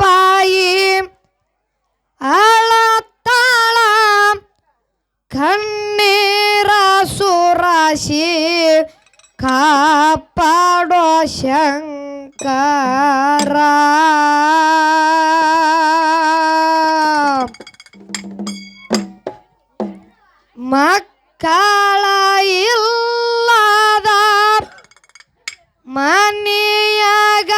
ಬಾಯಿ ಅಳತ್ತಾಳ ಕಣ್ಣೀರ ಸುರಾಶಿ ಕಾಪಾಡೋ ಶಂಕರ. ಮಕ್ಕಳ ಇಲ್ಲದ ಮನೆಯಾಗ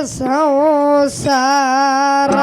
ಹೆಂಗ ಮಾಡಲಿ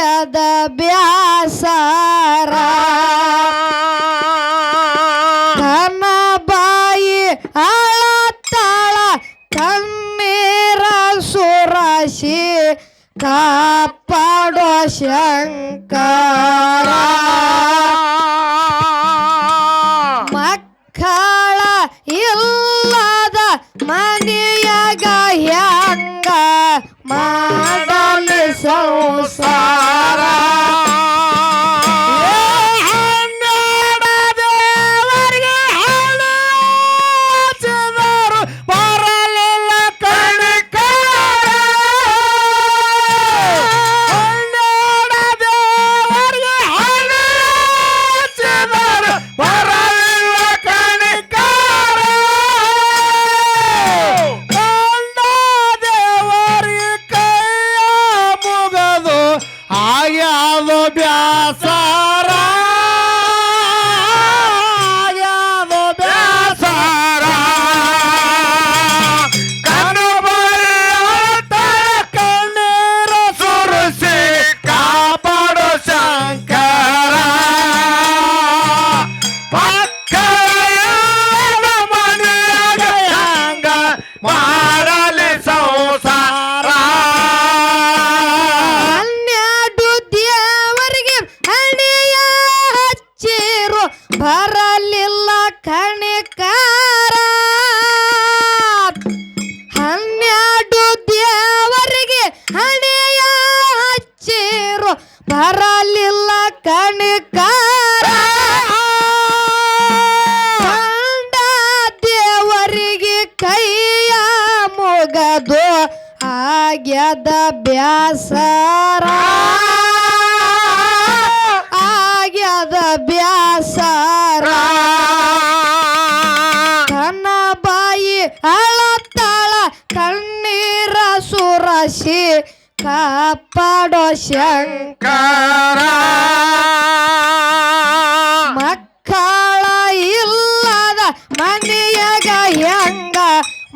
ಆಗ್ಯದ ಬ್ಯಾಸರ. ಕನ ಬಾಯಿ ಅಳತಾಳ ಕಣ್ಣೀರ ಸುರಸಿ ಕಾಪಾಡೋ ಶಂಕರ. ಬರಲಿಲ್ಲ ಕಣಿಕಾರ ಹನ್ನೆರಡು ದೇವರಿಗೆ ಹಣೆಯ ಹಚ್ಚಿರು. ಬರಲಿಲ್ಲ ಕಣಿಕಾರ ದೇವರಿಗೆ ಕೈಯ ಮುಗದು. ಆಗ್ಯದ ಬ್ಯಾಸರ ಕಾಪಾಡೋ ಶಂಕರ. ಮಕ್ಕಳ ಇಲ್ಲದ ಮನೆಯಾಗ ಹೆಂಗ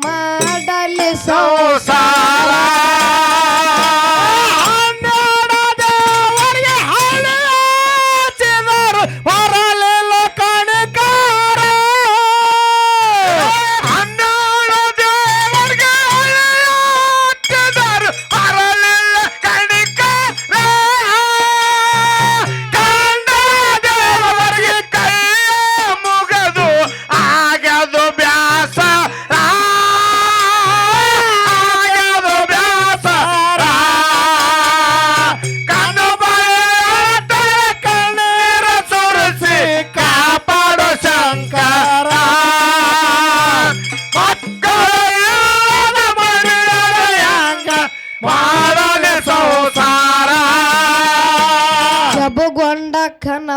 ಮಾಡಲಿ ಸಂಸಾರ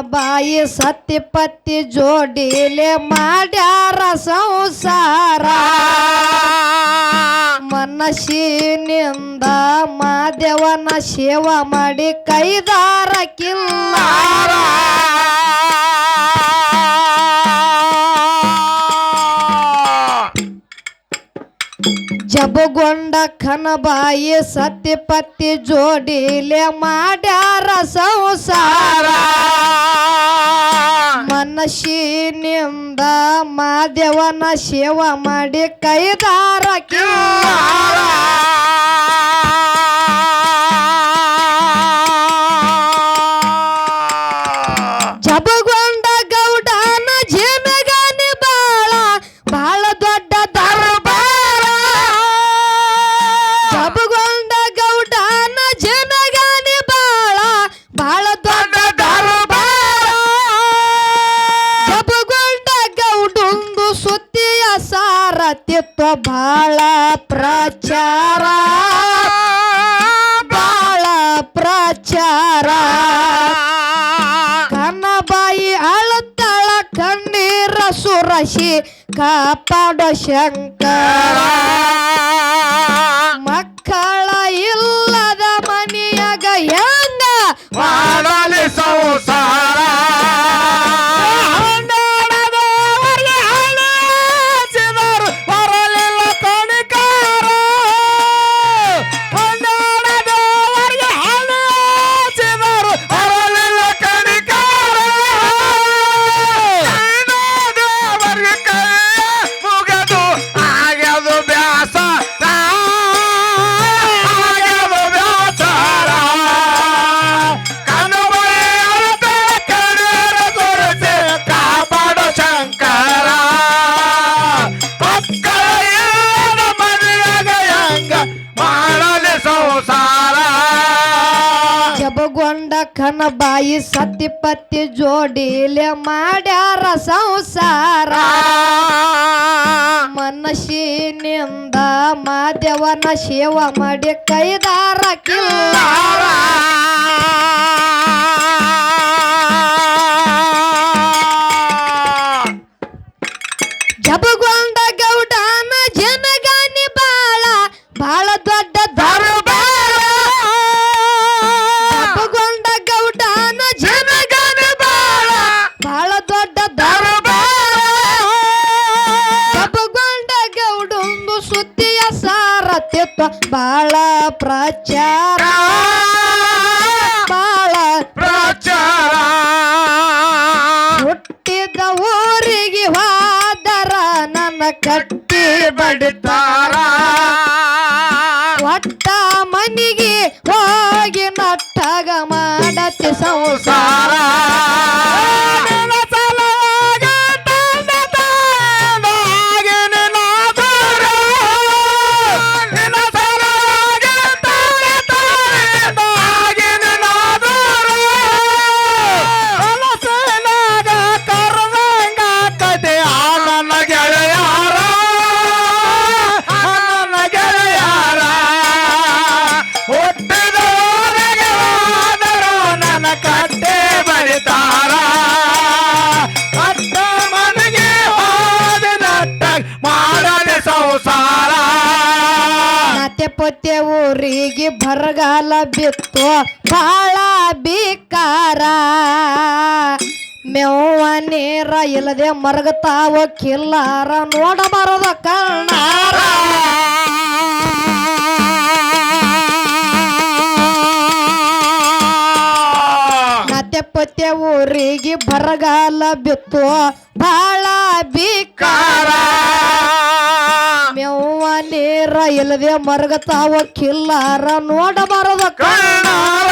ಬಾಯಿ ಸತ್ತಿ ಪತ್ತಿ ಜೋಡಿಲೆ ಮಾಡ್ಯಾರ ಸಂಸಾರ. ಮನಸ್ಸಿನಿಂದ ಮಾದೇವನ ಸೇವ ಮಾಡಿ ಕೈದಾರ ಕಿಲ್ಲಾರ ಕೆಬಗೊಂಡ ಕನಬಾಯಿ ಸತ್ಯ ಪತ್ತಿ ಜೋಡಿಲೆ ಮಾಡ್ಯಾರ ಸಂಸಾರ. ಮನಸ್ಸಿನಿಂದ ಮಾದೇವನ ಸೇವ ಮಾಡಿ ಕೈದಾರ ಕೇ pada Shankara ಬೆಳಕನ ಬಾಯಿ ಸತಿ ಪತಿ ಜೋಡಿಲೆ ಮಾಡ್ಯಾರ ಸಂಸಾರ. ಮನಸ್ಸಿನಿಂದ ಮಾದೇವನ ಶಿವ ಮಾಡಿ ಕೈದಾರ ಕಿಲ್ಲ ಬಾಳ ಪ್ರಚಾರ. ಬಾಳ ಪ್ರಚಾರ. ಹುಟ್ಟಿದ ಊರಿಗೆ ಹಾದರ ನನ್ನ ಕಟ್ಟಿ ಬಡಿತಾರ. ಒಟ್ಟ ಮನಿಗೆ ಹೋಗಿ ನಟ್ಟಗ ಮಾಡತಿ ಸಂಸಾರ. ಹೊಟ್ಟೆ ಊರಿಗೆ ಬರಗಾಲ ಬಿತ್ತು. ಭಾಳ ಬಿಕಾರ. ಮೇವ ನೀರ ಇಲ್ಲದೆ ಮರಗತಾವ ಕಿಲ್ಲಾರ ನೋಡಬಾರದ ಕಾರಣ. ನದ್ಯಪತ್ಯ ಊರಿಗೆ ಬರಗಾಲ ಬಿತ್ತು. ಬಾಳ ಬಿಕಾರ. ನೇರ ಇಲ್ಲದೆ ಮರಗತಾವ ಕಿಲ್ಲಾರ ನೋಡಬಾರದ ಕಣ್ಣಾರ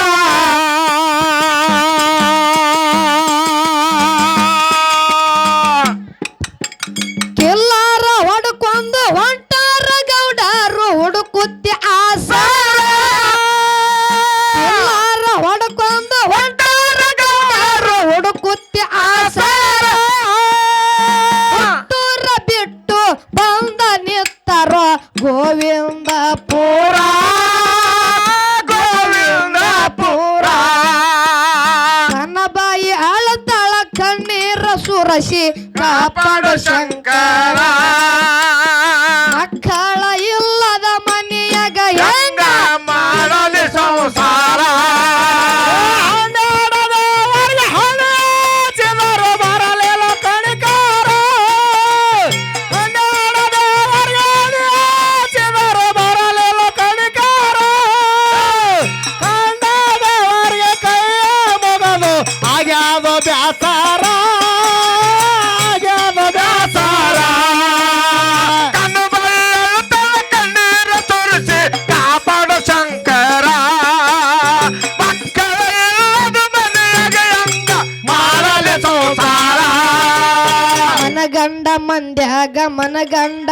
ಮನಗಂಡ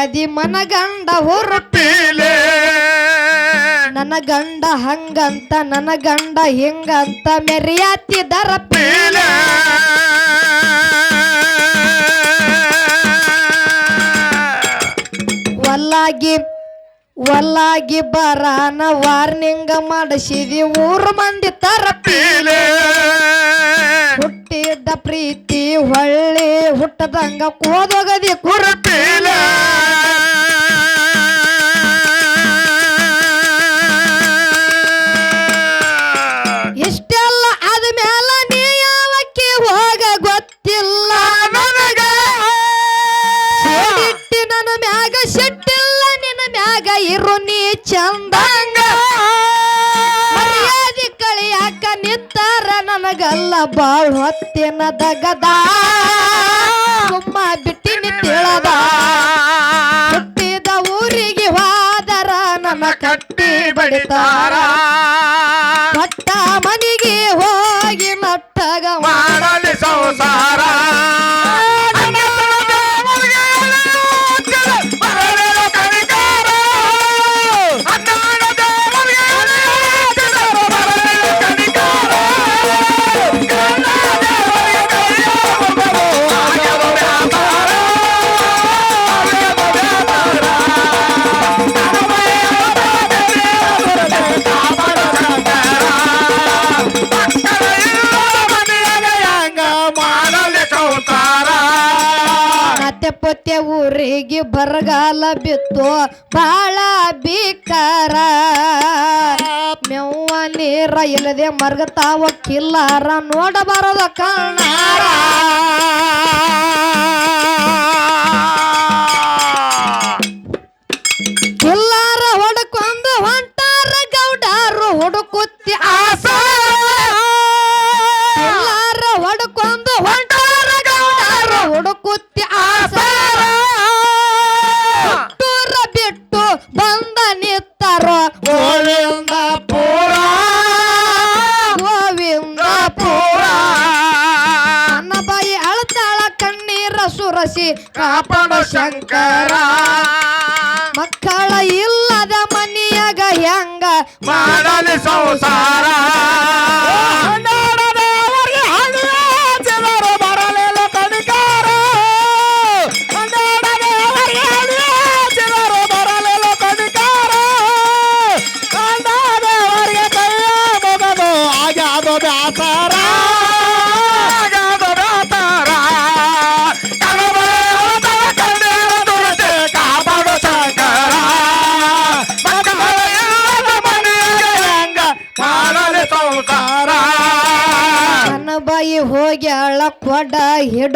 ಅದಿ ಮನಗಂಡ ಹೊರಪೀಲೆ. ಪೀಲೆ ನನ್ನ ಗಂಡ ಹಂಗಂತ ನನ್ನ ಗಂಡ ಹಿಂಗಂತ ಮೆರೆಯಾತಿ ದರ ಪೀಲೆ ಒಲ್ಲಾಗಿ ಒಲ್ಲಾಗಿ ಬರಾನ ವಾರ್ನಿಂಗ್ ಮಾಡಿಸಿದಿ ಊರು ಮಂದಿ ತರ ಪೀಲೆ ಹುಟ್ಟಿದ ಪ್ರೀತಿ ಹೊಳ್ಳಿ ಹುಟ್ಟದಂಗ ಕೋದೊಗದಿ ಕುರುತಿಲ್ಲ ಇಷ್ಟೆಲ್ಲ ಆದ್ಮೇಲೆ ನೀ ಯಾವಕ್ಕೆ ಹೋಗ ಗೊತ್ತಿಲ್ಲ. ನನಗೆ ನನ್ನ ಮ್ಯಾಗ ಸಿಟ್ಟಿಲ್ಲ ನಿನ್ನ ಮ್ಯಾಗ ಇರು ನೀ ಚಂದಂಗ ನನಗಲ್ಲ ಬಾಳ್ ಹೊತ್ತಿನ ದಗದ. ಸುಮ್ಮ ಬಿಟ್ಟಿನಿ ತಿಳದ ಹುಟ್ಟಿದ ಊರಿಗೆ ಹೋದರ ನನ್ನ ಕಟ್ಟಿ ಬಡಿತಾರ. ಊರಿಗೆ ಬರಗಾಲ ಬಿತ್ತು, ಬಾಳ ಬಿಕ್ಕಾರ ಮೆವ್ವ ನೀರ ಇಲ್ಲದೆ ಮರ್ಗತಾವ ಕಿಲ್ಲಾರ ನೋಡಬಾರದ ಕಣ್ಣಾರ ಕಿಲ್ಲಾರ ಹೊಡ್ಕೊಂಡು ಹೊಂಟಾರ ಗೌಡಾರು ಹುಡುಕುತ್ತಿ ಕಿಲ್ಲಾರ ಸುರಸಿ ಕಾಪಾಡ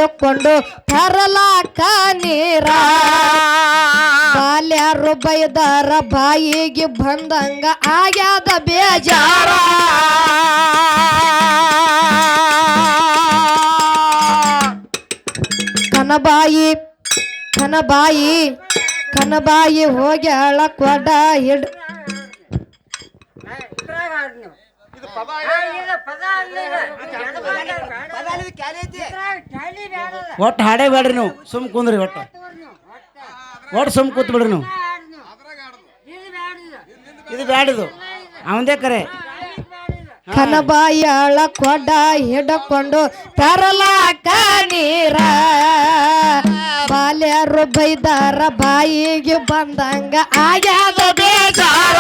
ಹಿಡ್ಕೊಂಡು ತರಲಾಕ ನೀರ. ಬಾಲ್ಯಾರು ಬೈದಾರ ಬಾಯಿಗೆ ಬಂದಂಗ ಆಗ್ಯಾದ ಬೇಜಾರ. ಕನಬಾಯಿ ಕನಬಾಯಿ ಕನಬಾಯಿ ಹೋಗ್ಯಾಳ ಕೊಡ ಹಿಡ್ ಒಟ್ಟು ಹಾಡೇ ಬೇಡ್ರಿ ನೀವು, ಸುಮ್ ಕುಂದ್ರಿ ಒಟ್ಟು. ಒಟ್ಟು ಸುಮ್ ಕೂತ್ ಬಿಡ್ರಿ ನೀವು. ಇದು ಬ್ಯಾಡಿದು. ಅವಂದೇ ಕರೆ. ಕನಬಾಯಿ ಅಳ ಕೊಡ ಹಿಡಕೊಂಡು ತರಲಾಕ ನೀರ. ಬಾಲ್ಯರು ಬೈದಾರ, ಬಾಯಿಗೆ ಬಂದಂಗ ಆಗ್ಯಾದ ಬೇಜಾರ.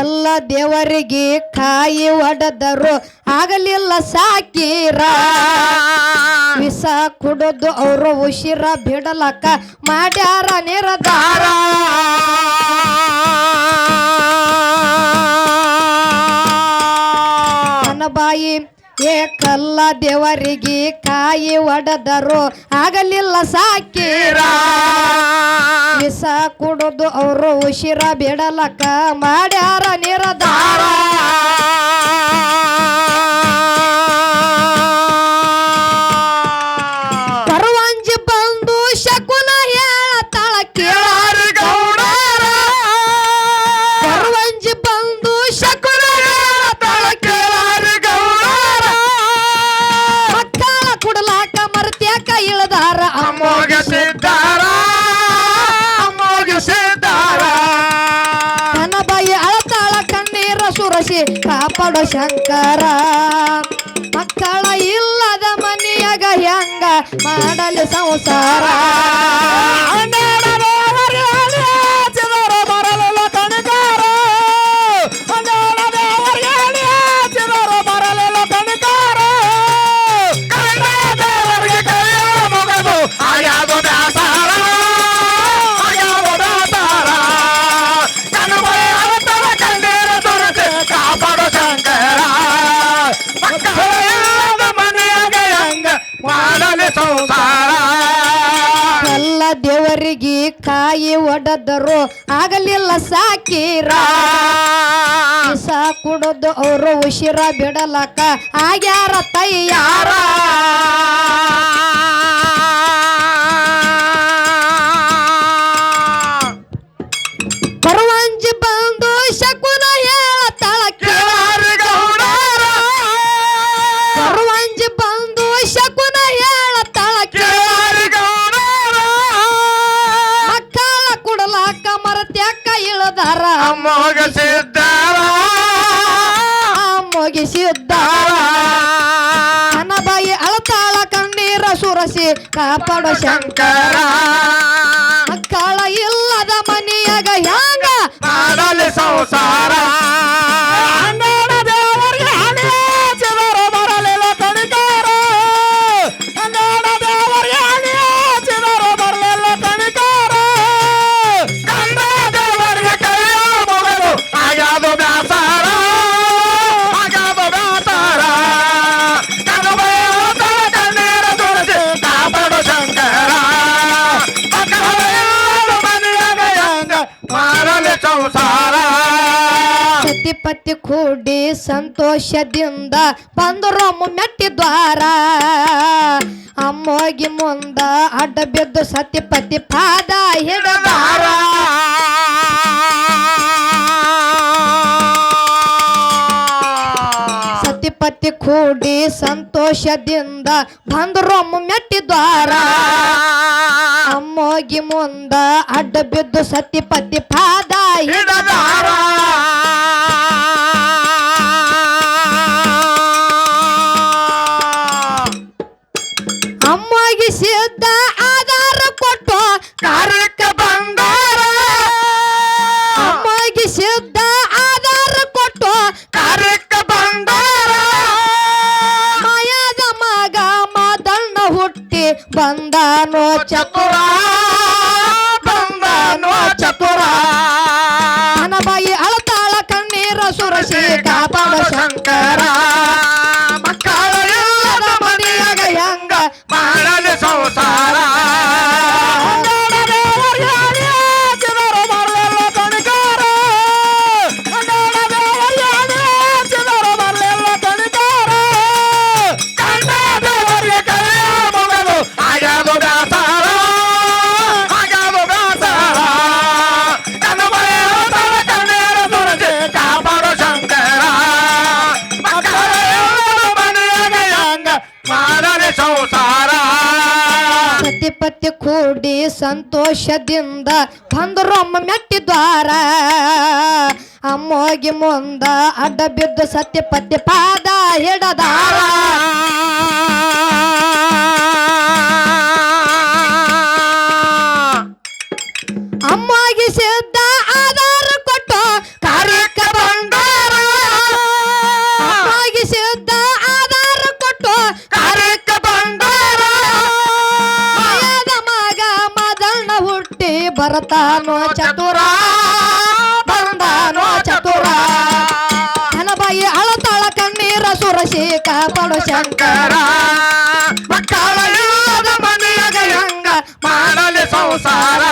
ಎಲ್ಲ ದೇವರಿಗೆ ಕಾಯಿ ಒಡೆದರು ಆಗಲಿಲ್ಲ ಸಾಕೀರ. ವಿಷ ಕುಡಿದು ಅವರು ಉಸಿರ ಬಿಡಲಕ್ಕ ಮಾಡ್ಯಾರ ನಿರ್ಧಾರ ಏಕಲ್ಲ ದೇವರಿಗೆ ಕಾಯಿ ಒಡೆದರು ಆಗಲಿಲ್ಲ ಸಾಕೀರ ವಿಷ ಕುಡಿದು ಅವರು ಉಸಿರ ಬಿಡಲಕ್ಕ ಮಾಡ್ಯಾರ ನಿರ್ಧಾರ. ಶಂಕರ ಮಕ್ಕಳ ಇಲ್ಲದ ಮನೆಯಾಗ ಹೆಂಗ ಮಾಡಲು ಸಂಸಾರ? ದೇವರಿಗೆ ಕಾಯಿ ಒಡೆದರು ಆಗಲಿಲ್ಲ ಸಾಕೀರ. ಸಾ ಕುಡಿದು ಅವರು ಉಸಿರ ಬಿಡಲಕ್ಕ ಆಗ್ಯಾರ ತಯ್ಯಾರ ಕಾಪಾಡೋ ಶಂಕರ. ಮಕ್ಕಳ ಇಲ್ಲದ ಮನೆಯಾಗ ಹ್ಯಾಂಗ? ಸಂಸಾರ. ಪತಿ ಕೂಡಿ ಸಂತೋಷದಿಂದ ಬಂದರು ಮೆಟ್ಟಿ ದ್ವಾರ. ಅಮ್ಮೋಗಿ ಮುಂದ ಅಡ್ಡ ಬಿದ್ದು ಸತಿ ಪತಿ ಪಾದ ಹಿಡದಾರ. ಪತಿ ಕೂಡಿ ಸಂತೋಷದಿಂದ ಬಂದರು ಮೆಟ್ಟಿ ದ್ವಾರ. ಅಮ್ಮೋಗಿ ಮುಂದ ಅಡ್ಡ ಬಿದ್ದು ಸತಿ ಪತಿ ಪಾದ ಹಿಡದಾರ. ಅಮ್ಮಗೆ ಸಂತೋಷದಿಂದ ಬಂದರು ಮೆಟ್ಟಿ ದ್ವಾರ ಅಮ್ಮೋಗಿ ಮುಂದ ಅಡ್ಡ ಬಿದ್ದು ಸತ್ಯ ಪದ್ಯ ಪಾದ ಹಿಡದಾರ. ಬರ್ತಾನೋ ಚತುರ ಬಂದಾನೋ ಚತುರ. ಹನಬಾಯಿ ಅಳತಾಳ ಕಣ್ಣೀರ ಸುರಶಿ ಕಾಪಾಡು ಶಂಕರ. ಮಕ್ಕಳ ಮನೆಯಾಗ ಮಾಡಲಿ ಸಂಸಾರ?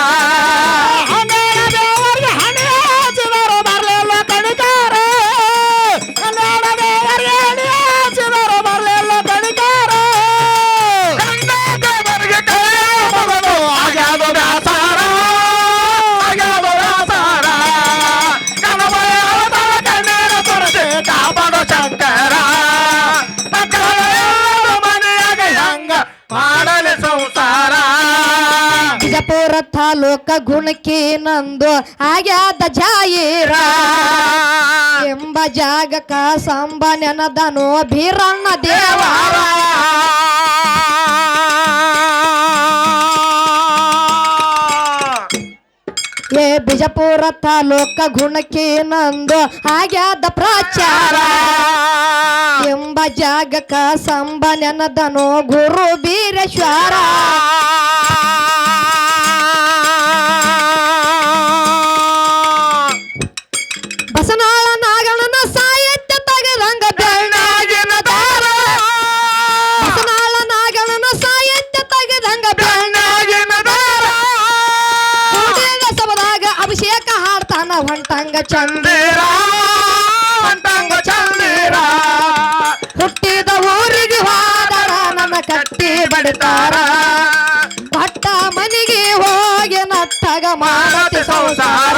ಬಿಜಾಪುರ ಲೋಕ ಗುಣಕಿ ನಂದು ಆಗ್ಯಾದ ಜಾಯಿರ. ಎಂಬ ಜಾಗಕ ಸಂಬ ನೆನದನು ಬೀರಣ್ಣ ದೇವಾರ. ಏ ಬಿಜಪುರ ತಾಲೂಕ ಗುಣಕಿ ನಂದು ಆಗ್ಯಾದ ಪ್ರಚಾರ. ಎಂಬ ಜಾಗಕ ಸಂಬ ನೆನದನು ಗುರು ಬೀರೇಶ್ವರ. ಹಾಡ್ತಾನ ಹೊಂಟಂಗ ಚಂದಿರ ಹೊಂಟಂಗ ಚಂದಿರ. ಹುಟ್ಟಿದ ಊರಿಗೆ ಹೋದರ, ನನ್ನ ಕಟ್ಟಿ ಬಡಿತಾರ. ಭಟ್ಟ ಮನೆಗೆ ಹೋಗಿ ನಟ್ಟಗ ಮಾಡತಿ ಸಂಸಾರ.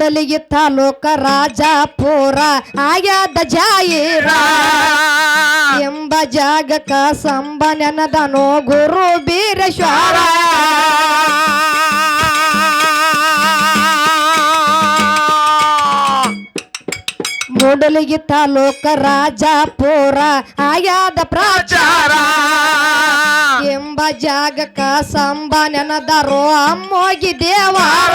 ಮೂಡಲಿಗೆ ತಾಲೂಕ ರಾಜಾಪುರ ಆಗ್ಯಾದ ಜಾಯಿರ ಎಂಬ ಜಾಗಕ ಸಂಬ ನೆನದನೋ ಗುರು ಬೀರೇಶ್ವರ. ಮೂಡಲಿಗೆ ತಾಲೂಕ ರಾಜಾಪುರ ಆಗ್ಯಾದ ಪ್ರಾಚಾರ. ಎಂಬ ಜಾಗಕ ಸಂಬ ನೆನದರೋ ಅಮ್ಮೋಗಿ ದೇವಾರ.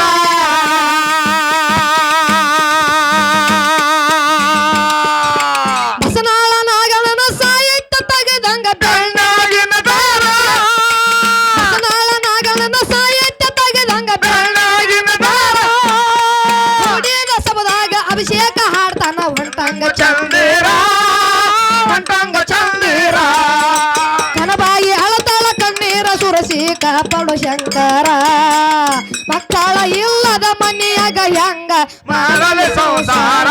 ಚಂದಿರ ಕಂಟಂಗ ಚಂದಿರ. ಕನಬಾಯಿ ಅಳತಾಳ ಕಣ್ಣೀರ ಸುರಸಿ ಕಾಪಾಡು ಶಂಕರ. ಮಕ್ಕಳ ಇಲ್ಲದ ಮನೆಯಾಗ ಹೆಂಗ ಮಾಡಲಿ ಸಂಸಾರ.